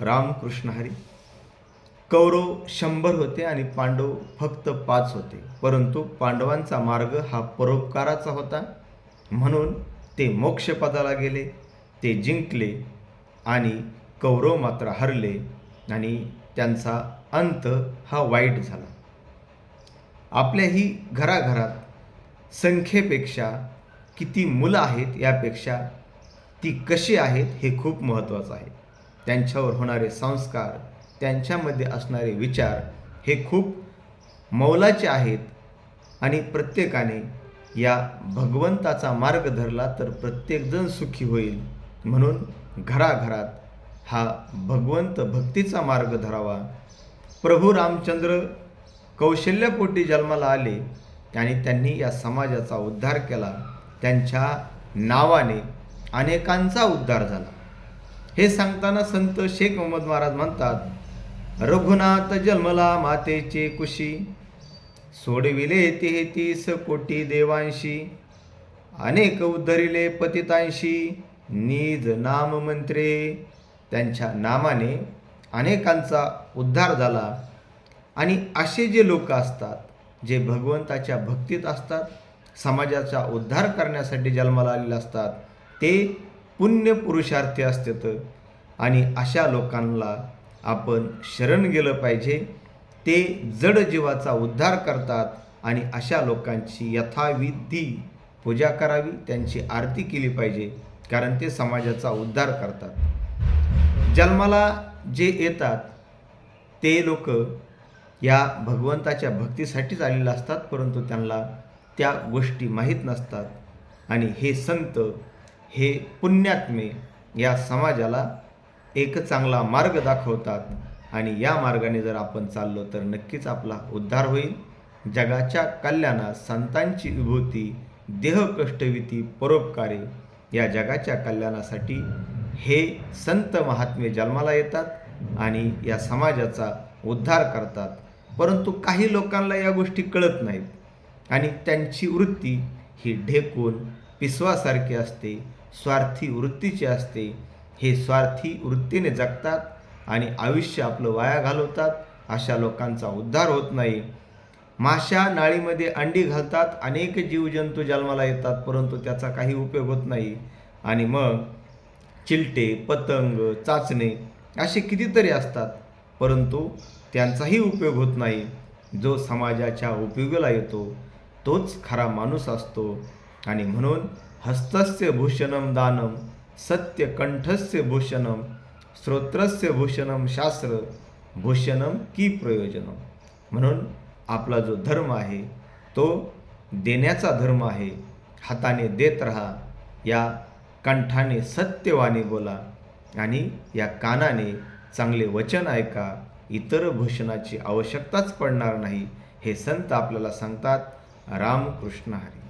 रामकृष्ण हरी. कौरव शंभर होते आणि पांडव फक्त पाच होते. परंतु पांडवांचा मार्ग हा परोपकाराचा होता. म्हणून ते मोक्षपदाला गेले ते जिंकले आणि कौरव मात्र हरले आणि त्यांचा अंत हा वाईट झाला. आपल्याही घराघरात संख्येपेक्षा किती मुलं आहेत यापेक्षा ती कशी आहेत हे खूप महत्त्वाचं आहे. त्यांच्यावर होणारे संस्कार त्यांच्यामध्ये असणारे विचार हे खूप मौलाचे आहेत आणि प्रत्येकाने या भगवंताचा मार्ग धरला तर प्रत्येकजण सुखी होईल. म्हणून घराघरात हा भगवंत भक्तीचा मार्ग धरावा. प्रभू रामचंद्र कौशल्यपोटी जन्माला आले आणि त्यांनी या समाजाचा उद्धार केला. त्यांच्या नावाने अनेकांचा उद्धार झाला. हे सांगताना संत शेख मोहम्मद महाराज म्हणतात रघुनाथ जन्मला मातेचे कुशी सोडविले तेहतीस कोटी देवांशी अनेक उद्धरिले पतितांशी निज नाम मंत्रे. त्यांच्या नामाने अनेकांचा उद्धार झाला. आणि असे जे लोक असतात जे भगवंताच्या भक्तीत असतात समाजाचा उद्धार करण्यासाठी जन्माला आलेले असतात ते पुण्य पुरुषार्थी असतात. आणि अशा लोकांना आपण शरण गेलं पाहिजे. ते जड जीवाचा उद्धार करतात आणि अशा लोकांची यथाविधी पूजा करावी त्यांची आरती केली पाहिजे कारण ते समाजाचा उद्धार करतात. जन्माला जे येतात ते लोक या भगवंताच्या भक्तीसाठीच आलेले असतात परंतु त्यांना त्या गोष्टी माहीत नसतात. आणि हे संत हे पुण्यात्मे या समाजाला एक चांगला मार्ग दाखवतात. आणि या मार्गाने जर आपण चाललो तर नक्कीच आपला उद्धार होईल. जगाच्या कल्याणात संतांची विभूती देहकष्टविती परोपकारे या जगाच्या कल्याणासाठी हे संत महात्मे जन्माला येतात आणि या समाजाचा उद्धार करतात. परंतु काही लोकांना या गोष्टी कळत नाहीत. आणि त्यांची वृत्ती ही ढेकून पिसवासारखी असते स्वार्थी वृत्तीची असते. हे स्वार्थी वृत्तीने जगतात आणि आयुष्य आपलं वाया घालवतात अशा लोकांचा उद्धार होत नाही. माशा नाळीमध्ये अंडी घालतात अनेक जीवजंतू जन्माला येतात परंतु त्याचा काही उपयोग होत नाही. आणि मग चिलटे पतंग चाचणे असे कितीतरी असतात परंतु त्यांचाही उपयोग होत नाही. जो समाजाच्या उपयोगाला येतो तोच खरा माणूस असतो. आणि म्हणून हस्तस्य भूषणम दानम सत्य कंठस्य भूषणम श्रोत्रस्य भूषणम शास्त्र भूषणम की प्रयोजनम म्हणून आपला जो धर्म आहे तो देण्याचा धर्म आहे. हाताने देत राहा या कंठाने सत्यवाणी बोला आणि या कानाने चांगले वचन ऐका. इतर भूषणाची आवश्यकताच पडणार नाही हे संत आपल्याला सांगतात. रामकृष्ण हरी.